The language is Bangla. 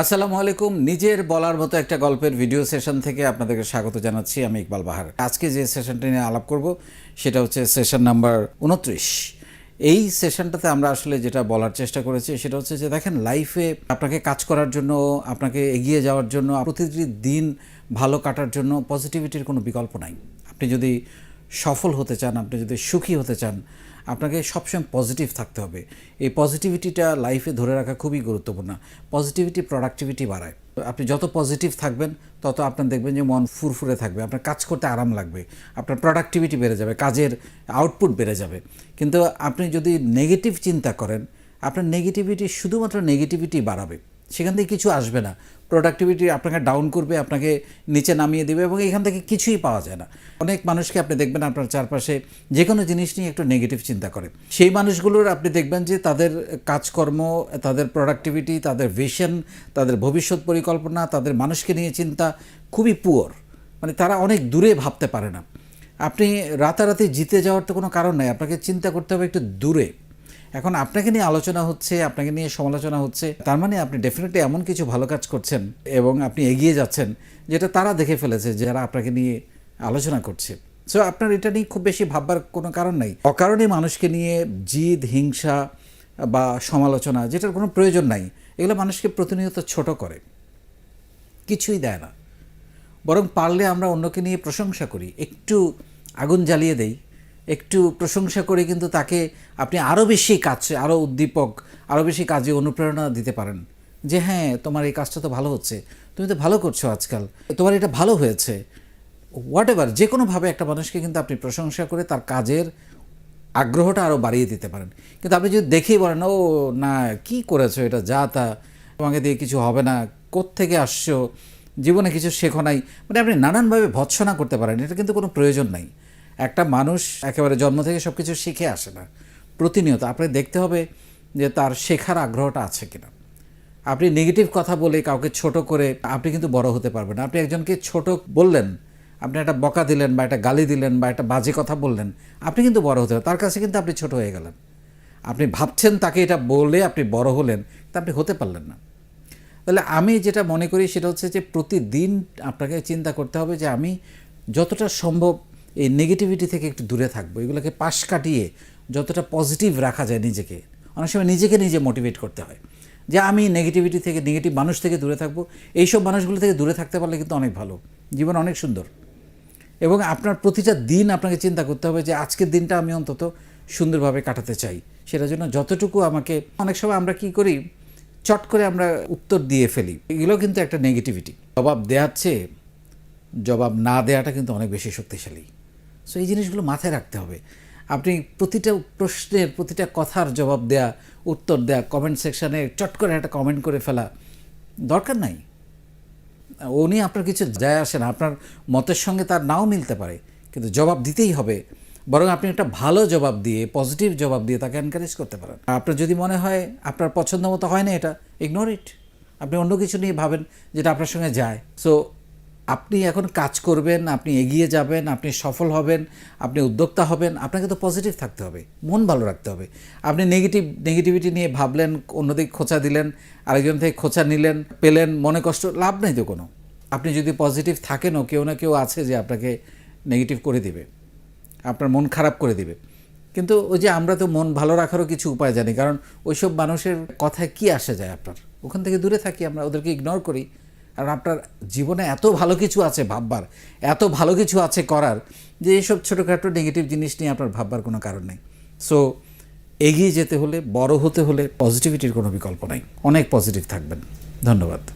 আসসালামু আলাইকুম। নিজের বলার মতো একটা গল্পের ভিডিও সেশন থেকে আপনাদেরকে স্বাগত জানাচ্ছি আমি ইকবাল বাহার। আজকে যে সেশনটা নিয়ে আলাপ করব, সেটা হচ্ছে সেশন নাম্বার উনত্রিশ। এই সেশনটাতে আমরা আসলে যেটা বলার চেষ্টা করেছি, সেটা হচ্ছে যে দেখেন লাইফে আপনাকে কাজ করার জন্য, আপনাকে এগিয়ে যাওয়ার জন্য, প্রতিটি দিন ভালো কাটার জন্য পজিটিভিটির কোনো বিকল্প নাই। আপনি যদি সফল হতে চান, আপনি যদি সুখী হতে চান আপনাকে সবসময় পজিটিভ থাকতে হবে। এই পজিটিভিটিটা লাইফে ধরে রাখা খুবই গুরুত্বপূর্ণ। পজিটিভিটি প্রোডাক্টিভিটি বাড়ায়। আপনি যত পজিটিভ থাকবেন, তত আপনার দেখবেন যে মন ফুরফুরে থাকবে। আপনার কাজ করতে আরাম লাগবে। আপনার প্রোডাক্টিভিটি বেড়ে যাবে। কাজের আউটপুট বেড়ে যাবে। কিন্তু আপনি যদি নেগেটিভ চিন্তা করেন, আপনার নেগেটিভিটি শুধুমাত্র নেগেটিভিটি বাড়াবে। সেখান থেকে কিছু আসবে না। প্রোডাক্টিভিটি আপনাকে ডাউন করবে, আপনাকে নিচে নামিয়ে দেবে এবং এখান থেকে কিছুই পাওয়া যায় না। অনেক মানুষকে আপনি দেখবেন আপনার চারপাশে যে কোনো জিনিস নিয়ে একটু নেগেটিভ চিন্তা করে। সেই মানুষগুলোর আপনি দেখবেন যে তাদের কাজকর্ম, তাদের প্রোডাক্টিভিটি তাদের ভিশন তাদের ভবিষ্যৎ পরিকল্পনা, তাদের মানুষকে নিয়ে চিন্তা খুবই পুয়ার মানে তারা অনেক দূরে ভাবতে পারে না। আপনি রাতারাতি জিতে যাওয়ার তো কোনো কারণ নাই, আপনাকে চিন্তা করতে হবে একটু দূরে। এখন আপনাকে নিয়ে আলোচনা হচ্ছে, আপনাকে নিয়ে সমালোচনা হচ্ছে, তার মানে আপনি ডেফিনেটলি এমন কিছু ভালো কাজ করছেন এবং আপনি এগিয়ে যাচ্ছেন যেটা তারা দেখে ফেলেছে যারা আপনাকে নিয়ে আলোচনা করছে। সো আপনার এটা নিয়ে খুব বেশি ভাববার কোনো কারণ নাই। অকারণে মানুষকে নিয়ে জিদ, হিংসা বা সমালোচনা যেটার কোনো প্রয়োজন নাই, এগুলো মানুষকে প্রতিনিয়ত ছোট করে। কিছুই দেয় না। বরং পারলে আমরা অন্যকে নিয়ে প্রশংসা করি, একটু আগুন জ্বালিয়ে দেই একটু প্রশংসা করে কিন্তু তাকে আপনি আরও বেশি কাজ আরও উদ্দীপক আরও বেশি কাজে অনুপ্রেরণা দিতে পারেন। যে হ্যাঁ তোমার এই কাজটা তো ভালো হচ্ছে, তুমি তো ভালো করছ আজকাল, তোমার এটা ভালো হয়েছে। হোয়াট এভার যে কোনোভাবে একটা মানুষকে কিন্তু আপনি প্রশংসা করে তার কাজের আগ্রহটা আরও বাড়িয়ে দিতে পারেন। কিন্তু আপনি যদি দেখেই বলেন, ও না, কি করেছ এটা, যা তা, তোমাকে দিয়ে কিছু হবে না, কোত্থেকে আসছো, জীবনে কিছু শেখো নাই। মানে আপনি নানানভাবে ভৎসনা করতে পারেন এটা কিন্তু কোনো প্রয়োজন নাই। একটা মানুষ একেবারে জন্ম থেকে সব কিছু শিখে আসে না। প্রতিনিয়ত আপনি দেখতে হবে যে তার শেখার আগ্রহটা আছে কিনা। আপনি নেগেটিভ কথা বলে কাউকে ছোট করে আপনি কিন্তু বড় হতে পারবেন। আপনি একজনকে ছোট বললেন, আপনি একটা বকা দিলেন বা একটা গালি দিলেন বা একটা বাজে কথা বললেন, আপনি কিন্তু বড় হতে তার কাছে কিন্তু আপনি ছোট হয়ে গেলেন। আপনি ভাবছেন তাকে এটা বলে আপনি বড় হলেন, তা আপনি হতে পারলেন না। তাহলে আমি যেটা মনে করি সেটা হচ্ছে যে প্রতিদিন আপনাকে চিন্তা করতে হবে যে আমি যতটা সম্ভব এই নেগেটিভিটি থেকে একটু দূরে থাকব। এগুলোকে পাশ কাটিয়ে যতটা পজিটিভ রাখা যায় নিজেকে, অনেক সময় নিজেকে নিজে মোটিভেট করতে হয়। যে আমি নেগেটিভিটি থেকে নেগেটিভ মানুষ থেকে দূরে থাকব, এইসব মানুষগুলো থেকে দূরে থাকতে পারলে কিন্তু অনেক ভালো। জীবন অনেক সুন্দর। এবং আপনার প্রতিটা দিন আপনাকে চিন্তা করতে হবে যে আজকের দিনটা আমি অন্তত সুন্দরভাবে কাটাতে চাই। সেটার জন্য যতটুকু আমাকে, অনেক সময় আমরা কি করি, চট করে আমরা উত্তর দিয়ে ফেলি। এগুলো কিন্তু একটা নেগেটিভিটি জবাব দেওয়ার জবাব না দেওয়াটা কিন্তু অনেক বেশি শক্তিশালী। সো এই জিনিসগুলো মাথায় রাখতে হবে। আপনি প্রতিটা প্রশ্নের, প্রতিটা কথার জবাব দেয়া, উত্তর দেয়া কমেন্ট সেকশানে চট করে একটা কমেন্ট করে ফেলা দরকার নাই। উনি আপনার কিছু যায় আসে না, আপনার মতের সঙ্গে তার নাও মিলতে পারে, কিন্তু জবাব দিতেই হবে। বরং আপনি একটা ভালো জবাব দিয়ে পজিটিভ জবাব দিয়ে তাকে এনকারেজ করতে পারেন। আপনার যদি মনে হয় আপনার পছন্দ মতো হয় না এটা ইগনোর ইট আপনি অন্য কিছু নিয়ে ভাবেন যেটা আপনার সঙ্গে যায়। সো আপনি এখন কাজ করবেন, আপনি এগিয়ে যাবেন, আপনি সফল হবেন, আপনি উদ্যোক্তা হবেন, আপনাকে তো পজিটিভ থাকতে হবে, মন ভালো রাখতে হবে। আপনি নেগেটিভ নেগেটিভিটি নিয়ে ভাবলেন, অন্যদিকে খোঁচা দিলেন, আরেকজন থেকে খোঁচা নিলেন, পেলেন, মনে কষ্ট, লাভ নেই তো কোনো। আপনি যদি পজিটিভ থাকেনও, কেউ না কেউ আছে যে আপনাকে নেগেটিভ করে দিবে, আপনার মন খারাপ করে দিবে। কিন্তু ওই যে আমরা তো মন ভালো রাখারও কিছু উপায় জানি, কারণ ওইসব মানুষের কথায় কি আসে যায় আপনার? ওখান থেকে দূরে থাকি, আমরা ওদেরকে ইগনোর করি। আর আপনার জীবনে এত ভালো কিছু আছে ভাববার, এত ভালো কিছু আছে করার, যে এইসব ছোটোখাটো নেগেটিভ জিনিস নিয়ে আপনার ভাববার কোনো কারণ নেই। সো এগিয়ে যেতে হলে, বড় হতে হলে পজিটিভিটির কোনো বিকল্প নাই। অনেক পজিটিভ থাকবেন। ধন্যবাদ।